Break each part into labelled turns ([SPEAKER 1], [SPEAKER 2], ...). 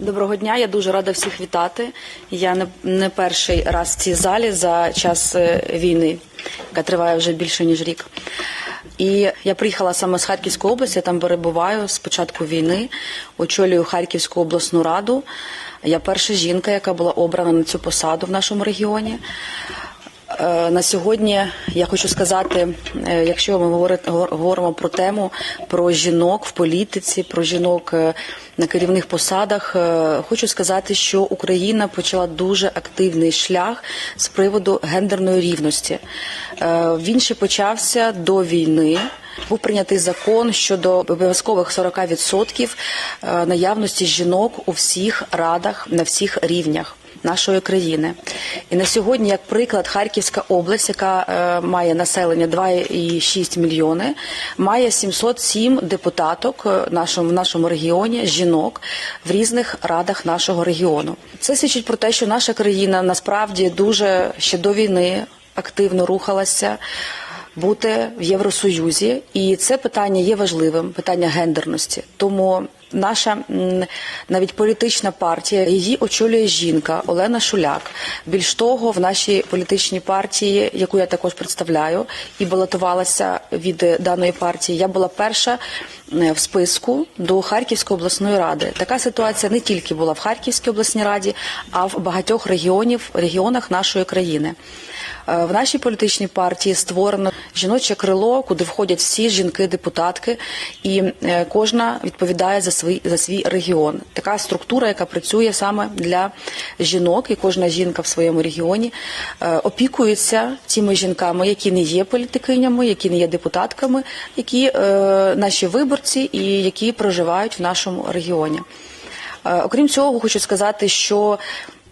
[SPEAKER 1] Доброго дня, я дуже рада всіх вітати. Я не, не перший раз в цій залі за час е, війни, яка триває вже більше ніж рік. І я приїхала саме з Харківської області, я там перебуваю з початку війни, очолюю Харківську обласну раду. Я перша жінка, яка була обрана на цю посаду в нашому регіоні. Е, На сьогодні я хочу сказати, е, якщо ми говори- говоримо про тему про жінок в політиці, про жінок е, на керівних посадах, хочу сказати, що Україна почала дуже активний шлях з приводу гендерної рівності. Він ще почався до війни. Був прийнятий закон щодо обов'язкових 40% е, наявності жінок у всіх радах на всіх рівнях нашої країни. І на сьогодні, як приклад, Харківська область, яка е, має населення 2,6 мільйони, має 707 депутаток е, в нашому, регіоні, жінок в різних радах нашого регіону. Це свідчить про те, що наша країна насправді дуже ще до війни активно рухалася бути в Євросоюзі, і це питання є важливим, питання гендерності. Тому наша навіть політична партія її очолює жінка Олена Шуляк. Більш того, в нашій політичній партії, яку я також представляю, і балотувалася від даної партії, я була перша в списку до Харківської обласної ради. Така ситуація не тільки була в Харківській обласній раді, а в багатьох регіонів регіонах нашої країни. Е, В нашій політичній партії створено жіноче крило, куди входять всі жінки-депутатки, і е, кожна відповідає за свій за свій регіон. Така структура, яка працює саме для жінок, і кожна жінка в своєму регіоні е, опікується тими жінками, які не є політикинями, які не є депутатками, які наші виборці і які проживають в нашому регіоні. Окрім цього, хочу сказати, що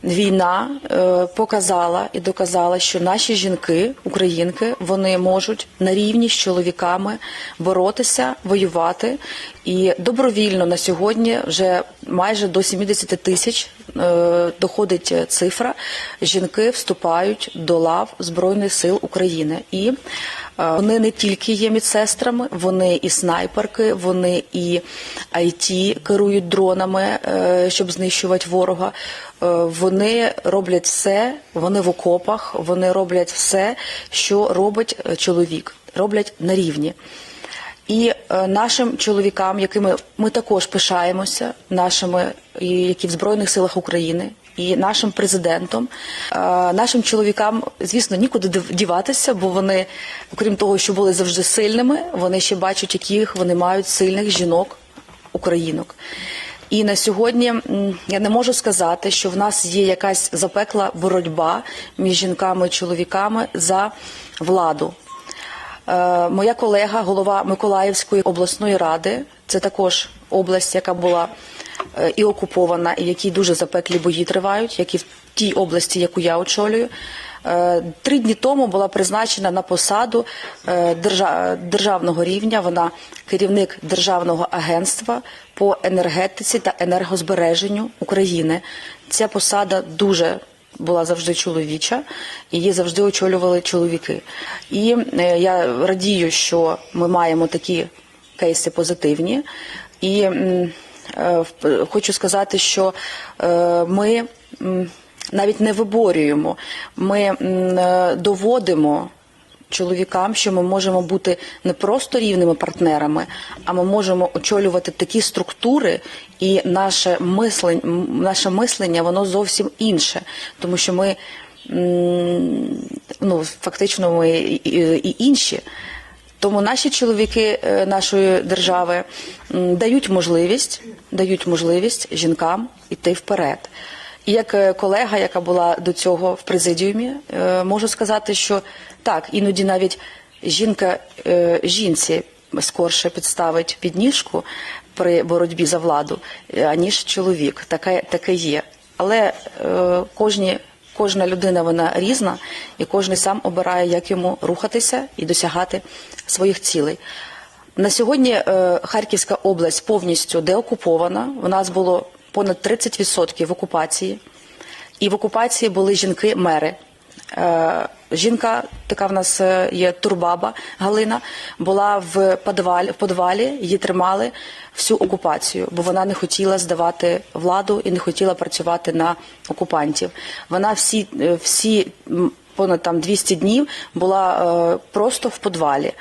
[SPEAKER 1] війна е, показала і доказала, що наші жінки, українки, вони можуть на рівні з чоловіками боротися, воювати. І добровільно на сьогодні вже майже до 70 тисяч е, доходить цифра. Жінки вступають до лав Збройних сил України. І е, вони не тільки є медсестрами, вони і снайперки, вони і IT керують дронами, е, щоб знищувати ворога. Вони роблять все, вони в окопах, вони роблять все, що робить чоловік, роблять на рівні. І е, нашим чоловікам, якими ми також пишаємося, нашими, які в Збройних силах України, і нашим президентом, е, нашим чоловікам, звісно, нікуди діватися, бо вони, окрім того, що були завжди сильними, вони ще бачать, яких вони мають сильних жінок, українок. І на сьогодні я не можу сказати, що в нас є якась запекла боротьба між жінками і чоловіками за владу. Е, Моя колега, голова Миколаївської обласної ради, це також область, яка була е, і окупована, і в якій дуже запеклі бої тривають, як і в тій області, яку я очолюю. Е, Три дні тому була призначена на посаду державного рівня. Вона керівник державного агентства по енергетиці та енергозбереженню України. Ця посада дуже була завжди чоловіча, її завжди очолювали чоловіки. І е, я радію, що ми маємо такі кейси позитивні. І е, хочу сказати, що е, ми навіть не виборюємо, ми доводимо чоловікам, що ми можемо бути не просто рівними партнерами, а ми можемо очолювати такі структури, і наше мислення, наше мислення воно зовсім інше, тому що ми ну, фактично ми і, інші. Тому наші чоловіки е, нашої держави дають можливість, дають можливість жінкам йти вперед. І як е, колега, яка була до цього в президіумі, е, можу сказати, що так, іноді навіть жінка е, жінці скорше підставить підніжку при боротьбі за владу, аніж чоловік. Таке, таке є. Але кожні Кожна людина вона різна, і кожен сам обирає, як йому рухатися і досягати своїх цілей. На сьогодні Харківська область повністю деокупована. У нас було понад 30% в окупації, і в окупації були жінки-мери. Е, жінка, така в нас е, є турбаба Галина, була в підвалі, в підвалі, її тримали всю окупацію, бо вона не хотіла здавати владу і не хотіла працювати на окупантів. Вона всі, е, всі понад там 200 днів була просто в підвалі.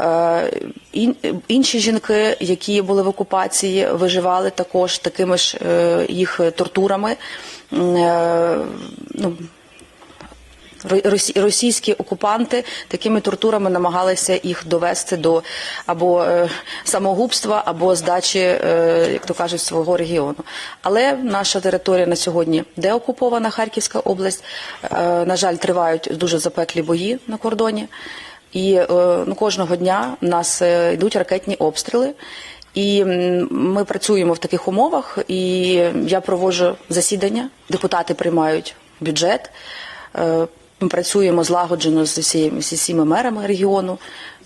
[SPEAKER 1] Е, ін- Інші жінки, які були в окупації, виживали також такими ж е, їх тортурами. Е, Ну, російські окупанти такими тортурами намагалися їх довести до або самогубства, або здачі, як то кажуть, свого регіону. Але наша територія на сьогодні деокупована Харківська область. На жаль, тривають дуже запеклі бої на кордоні. І е, ну, кожного дня в нас е, йдуть ракетні обстріли. І ми працюємо в таких умовах, і я проводжу засідання, депутати приймають бюджет. Е, Ми працюємо злагоджено з усіма, мерами регіону.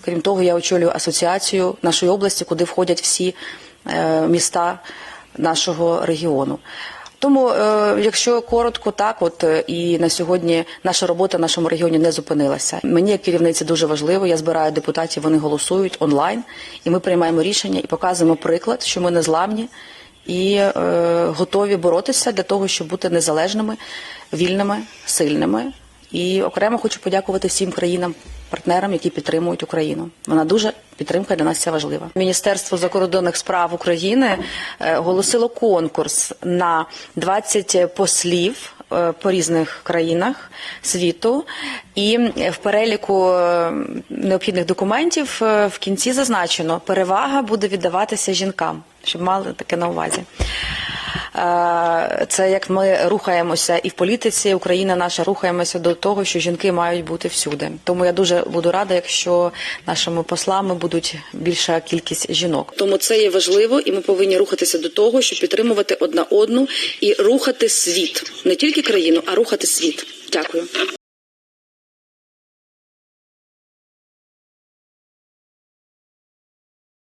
[SPEAKER 1] Крім того, я очолюю асоціацію нашої області, куди входять всі міста нашого регіону. Тому, е, якщо коротко, так от е, і на сьогодні наша робота в нашому регіоні не зупинилася. Мені як керівниці дуже важливо. Я збираю депутатів, вони голосують онлайн, і ми приймаємо рішення і показуємо приклад, що ми не зламні і е, готові боротися для того, щоб бути незалежними, вільними, сильними. І окремо хочу подякувати всім країнам. Партнерам, які підтримують Україну, вона дуже підтримка для нас ця важлива. Міністерство закордонних справ України е, оголосило конкурс на 20 послів е, по різних країнах світу, і в переліку е, необхідних документів в кінці зазначено, перевага буде віддаватися жінкам, щоб мали таке на увазі. Це як ми рухаємося і в політиці, Україна наша рухаємося до того, що жінки мають бути всюди. Тому я дуже буду рада, якщо нашими послами будуть більша кількість жінок. Тому це є важливо, і ми повинні рухатися до того, щоб підтримувати одна одну і рухати світ, не тільки країну, а рухати світ. Дякую.